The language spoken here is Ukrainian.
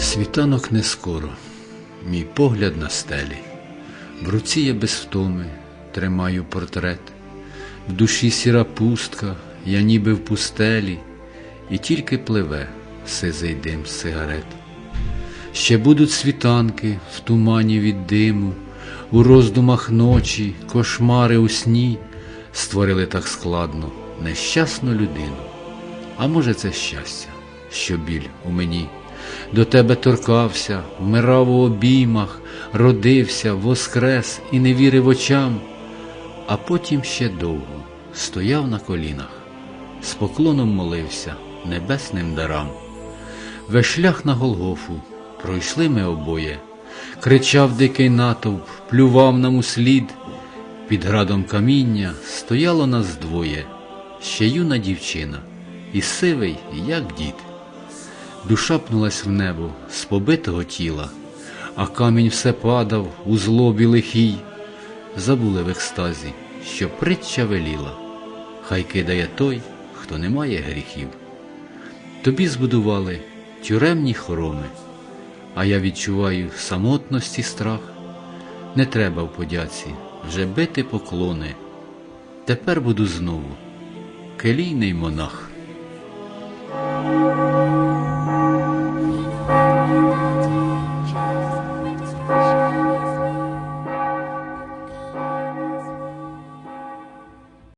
Світанок не скоро, мій погляд на стелі. В руці я без втоми тримаю портрет, в душі сіра пустка, я ніби в пустелі, і тільки пливе сизий дим сигарет. Ще будуть світанки в тумані від диму, у роздумах ночі, кошмари у сні створили так складно нещасну людину. А може, це щастя, що біль у мені. До тебе торкався, вмирав у обіймах, родився, воскрес і не вірив очам, а потім ще довго стояв на колінах, з поклоном молився небесним дарам. Весь шлях на Голгофу пройшли ми обоє, кричав дикий натовп, плював нам у слід. Під градом каміння стояло нас двоє, ще юна дівчина, і сивий, як дід. Душа пнулась в небо з побитого тіла, а камінь все падав у злобі лихій. Забули в екстазі, що притча веліла, хай кидає той, хто не має гріхів. Тобі збудували тюремні хороми, а я відчуваю самотності страх. Не треба в подяці вже бити поклони. Тепер буду знову келійний монах.